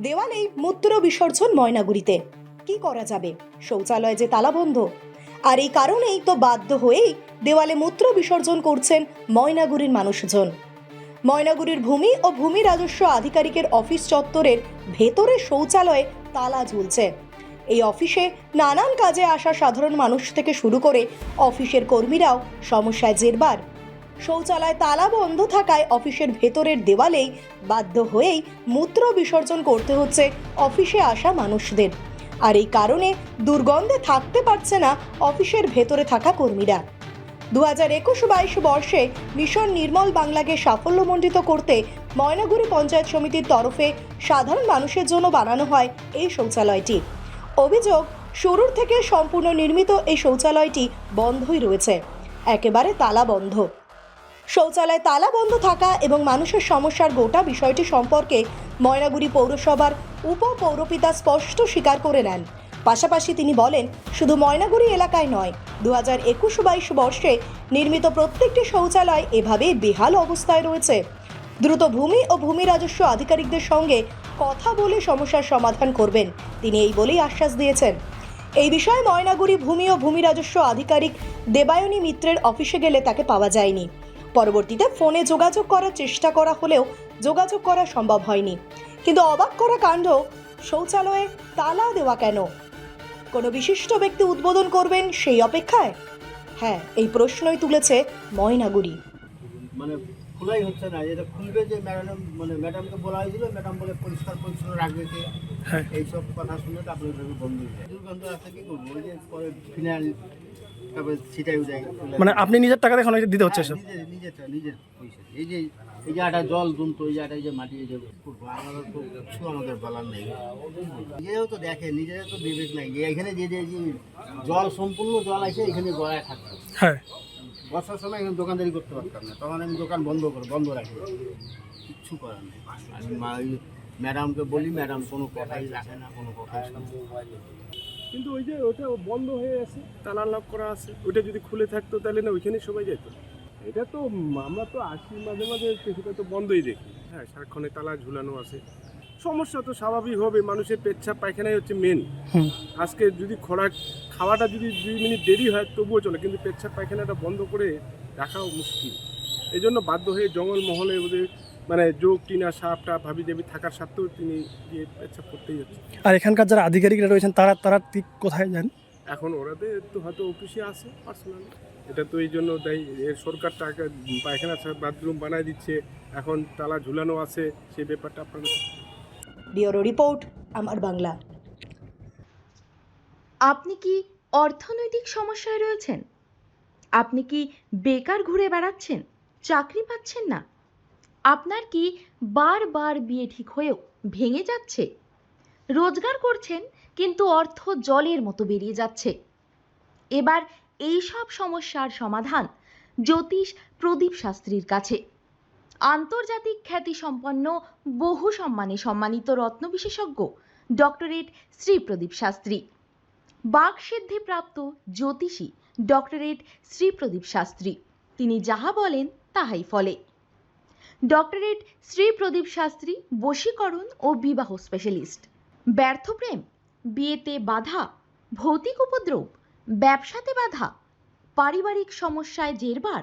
দেওয়ালেই মূত্র বিসর্জন ময়নাগুড়িতে। কি করা যাবে? শৌচালয় যে তালাবন্ধ আর এই কারণেই তো বাধ্য হয়েই দেওয়ালে মূত্র বিসর্জন করছেন ময়নাগুড়ির মানুষজন। ময়নাগুড়ির ভূমি ও ভূমি রাজস্ব আধিকারিকের অফিস চত্বরের ভেতরে শৌচালয়ে তালা ঝুলছে। এই অফিসে নানান কাজে আসা সাধারণ মানুষ থেকে শুরু করে অফিসের কর্মীরাও সমস্যায় জেরবার শৌচালয় তালা বন্ধ থাকায় অফিসের ভেতরের দেওয়ালেই বাধ্য হয়েই মূত্র বিসর্জন করতে হচ্ছে অফিসে আসা মানুষদের। আর এই কারণে দুর্গন্ধে থাকতে পারছে না অফিসের ভেতরে থাকা কর্মীরা। দু হাজার একুশ বাইশ বর্ষে মিশন নির্মল বাংলাকে সাফল্যমণ্ডিত করতে ময়নাগুড়ি পঞ্চায়েত সমিতির তরফে সাধারণ মানুষের জন্য বানানো হয় এই শৌচালয়টি। অভিযোগ, শুরুর থেকে সম্পূর্ণ নির্মিত এই শৌচালয়টি বন্ধই রয়েছে। একেবারে তালা বন্ধ। শৌচালয় তালা বন্ধ থাকা এবং মানুষের সমস্যার গোটা বিষয়টি সম্পর্কে ময়নাগুড়ি পৌরসভার উপপৌরপিতা স্পষ্ট স্বীকার করে নেন। পাশাপাশি তিনি বলেন, শুধু ময়নাগুড়ি এলাকায় নয় দু হাজার একুশ বাইশ বর্ষে নির্মিত প্রত্যেকটি শৌচালয় এভাবে বেহাল অবস্থায় রয়েছে। দ্রুত ভূমি ও ভূমি রাজস্ব আধিকারিকদের সঙ্গে কথা বলে সমস্যার সমাধান করবেন। তিনি এই বলেই আশ্বাস দিয়েছেন। এই বিষয়ে ময়নাগুড়ি ভূমি ও ভূমি রাজস্ব আধিকারিক দেবায়নী মিত্রের অফিসে গেলে তাকে পাওয়া যায়নি। পরবর্তীতে ফোনে যোগাযোগ করার চেষ্টা করা হলেও যোগাযোগ করা সম্ভব হয়নি। কিন্তু অবাক করা কাণ্ড, শৌচালয়ে তালা দেওয়া কেন? কোনো বিশিষ্ট ব্যক্তি উদ্বোধন করবেন সেই অপেক্ষায়? হ্যাঁ এই প্রশ্নই তুলেছে ময়নাগুড়ি। মানে খোলাই হচ্ছে না এটা খুলবে যে ম্যাডাম মানে ম্যাডামকে বলা হয়েছিল ম্যাডাম বলে পরিষ্কার পরিচ্ছন্ন রাখবে কে? হ্যাঁ। এইসব কথা শুনে তারপরে ভেবে বন্ধ হয়ে যায়। দুর্গন্ধ আছে কি করব ওই যে পরে ফিনাইল তারপরে ছিটাই যায় মানে আপনি নিজের টাকা এখন এটা দিতে হচ্ছে সব নিজের নিজেরটা নিজের পয়সা। এই যে এই জায়গাটা জল জমতো এই জায়গাটা এই যে মাটি এই যে করব আমাদের তো কিছু আমাদের বলার নেই। নিজেরাও তো দেখে নিজেরা তো বিবেক নাই। যে এখানে যে যে যে জল সম্পূর্ণ জল আছে এখানে গড়ায় থাকবে। হ্যাঁ। বর্ষার সময় এখানে দোকানদারি করতে পারতাম না। তখন আমি দোকান বন্ধ করে বন্ধ রাখি। কিচ্ছু করার নেই। আমি মা ওই ম্যাডামকে বলি ম্যাডাম কোনো কথাই রাখে না কোনো কথাই কিন্তু ওই যে ওটা বন্ধ হয়ে আছে তালা লক করা আছে ওইটা যদি খুলে থাকতো তাহলে না ওইখানে সবাই যেত এটা তো আমরা তো আসি মাঝে মাঝে সেটা তো বন্ধই দেখি। হ্যাঁ সারাক্ষণে তালা ঝুলানো আছে। সমস্যা তো স্বাভাবিক হবে মানুষের পেচ্ছাপ পায়খানাই হচ্ছে মেন আজকে যদি খোরাক খাওয়াটা যদি দুই মিনিট দেরি হয় তবুও চলে কিন্তু পেচ্ছাপ পায়খানাটা বন্ধ করে রাখাও মুশকিল। এই জন্য বাধ্য হয়ে জঙ্গলমহলে ওদের মানে যোগ টিনা সাপ টাপ ভাবি দেবী থাকার সত্ত্বেও তিনি গিয়ে পেচ্ছাপ করতেই হচ্ছে। আর এখানকার যারা আধিকারিকরা রয়েছেন তারা তারা ঠিক কোথায় যান? এখন ওরাদের তো হয়তো অফিসে আছে পার্সোনালি এটা তো এই জন্য দেয় সরকার টাকা পায়খানা বাথরুম বানায় দিচ্ছে এখন তালা ঝুলানো আছে সেই ব্যাপারটা আপনাদের ব্যুরো রিপোর্ট, আমার বাংলা। আপনি কি অর্থনৈতিক সমস্যায় রয়েছেন? আপনি কি বেকার ঘুরে বেড়াচ্ছেন? চাকরি পাচ্ছেন না? আপনার কি বারবার বিয়ে ঠিক হয়েও ভেঙে যাচ্ছে? রোজগার করছেন, কিন্তু অর্থ জলের মতো বেরিয়ে যাচ্ছে। এবার এই সব সমস্যার সমাধান জ্যোতিষ প্রদীপ শাস্ত্রীর কাছে। আন্তর্জাতিক খ্যাতিসম্পন্ন, বহু সম্মানে সম্মানিত রত্ন বিশেষজ্ঞ ডক্টরেট শ্রী প্রদীপ শাস্ত্রী বাকসিদ্ধিপ্রাপ্ত জ্যোতিষী ডক্টরেট শ্রী প্রদীপ শাস্ত্রী। তিনি যাহা বলেন, তাহাই ফলে। ডক্টরেট শ্রী প্রদীপ শাস্ত্রী বশীকরণ ও বিবাহ স্পেশালিস্ট। ব্যর্থ প্রেম, বিয়েতে বাধা, ভৌতিক উপদ্রব, ব্যবসাতে বাধা, পারিবারিক সমস্যায় জেরবার